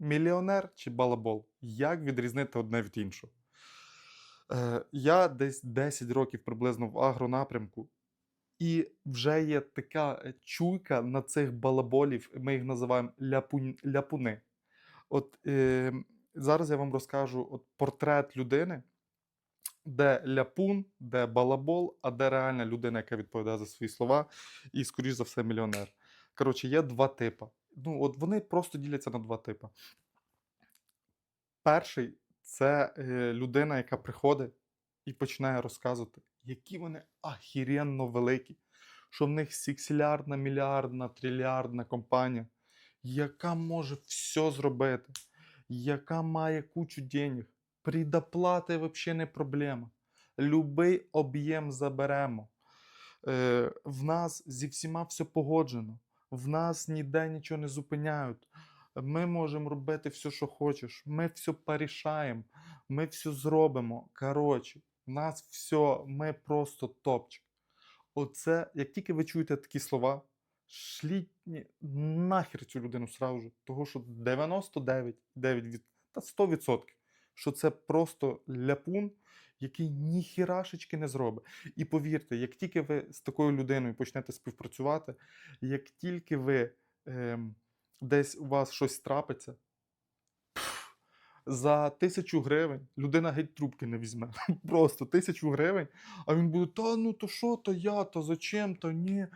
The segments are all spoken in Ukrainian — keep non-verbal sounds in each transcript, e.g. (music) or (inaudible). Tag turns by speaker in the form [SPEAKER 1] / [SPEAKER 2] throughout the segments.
[SPEAKER 1] Мільйонер чи балабол? Як відрізнити одне від іншого? Е, я десь 10 років приблизно в агронапрямку, і вже є така е, чуйка на цих балаболів, ми їх називаємо ляпунь, ляпуни. От е, зараз я вам розкажу от портрет людини, де ляпун, де балабол, а де реальна людина, яка відповідає за свої слова, і, скоріш за все, мільйонер. Коротше, є два типи. Ну, от вони просто діляться на два типи. Перший це е, людина, яка приходить і починає розказувати, які вони ахіренно великі, що в них сіксілярдна, мільярдна, трильярдна компанія, яка може все зробити, яка має кучу денег. Предоплати взагалі не проблема. Любий об'єм заберемо. Е, в нас зі всіма все погоджено. В нас ніде нічого не зупиняють. Ми можемо робити все, що хочеш. Ми все порішаємо, ми все зробимо. Коротше, в нас все, ми просто топчик. Оце, як тільки ви чуєте такі слова, шліть нахер цю людину сразу же. Того, що 99, 9 та 100%, що це просто ляпун, який ніхірашечки не зробить. І повірте, як тільки ви з такою людиною почнете співпрацювати, як тільки ви ем, десь у вас щось трапиться, за тисячу гривень людина геть трубки не візьме. (laughs) Просто тисячу гривень, а він буде, та ну то що, то я, то зачем, то ні.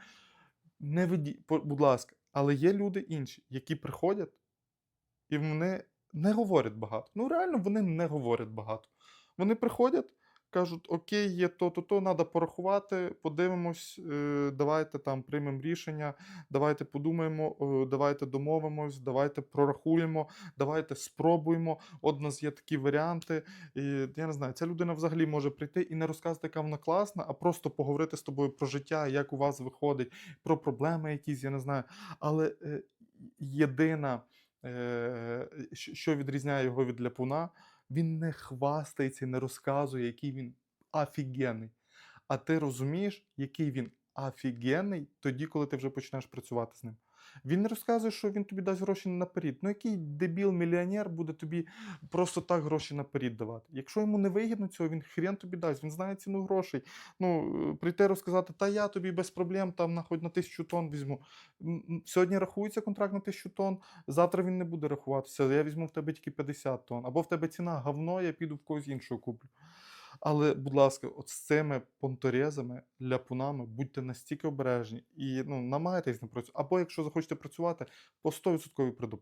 [SPEAKER 1] Не веді, будь ласка. Але є люди інші, які приходять і вони не говорять багато. Ну, реально, вони не говорять багато. Вони приходять, кажуть, окей, є то, то, то, треба порахувати, подивимось, е, давайте там приймемо рішення, давайте подумаємо, е, давайте домовимось, давайте прорахуємо, давайте спробуємо. От у нас є такі варіанти. І я не знаю, ця людина взагалі може прийти і не розказати, яка вона класна, а просто поговорити з тобою про життя, як у вас виходить, про проблеми якісь, я не знаю. Але е, єдина, що відрізняє його від ляпуна, він не хвастається і не розказує, який він офігенний. А ти розумієш, який він офігенний тоді, коли ти вже почнеш працювати з ним. Він не розказує, що він тобі дасть гроші наперед. Ну, який дебіл-мільйонер буде тобі просто так гроші наперед давати? Якщо йому не вигідно цього, він хрен тобі дасть, він знає ціну грошей. Ну, е, прийти розказати, та я тобі без проблем там на хоч на тисячу тонн візьму. Сьогодні рахується контракт на тисячу тонн, завтра він не буде рахуватися. Я візьму в тебе тільки 50 тонн. Або в тебе ціна говно, я піду в когось іншого куплю. Але, будь ласка, от з цими понторезами, ляпунами будьте настільки обережні і ну, намагайтесь не працювати. Або якщо захочете працювати, по 100% предоплаті.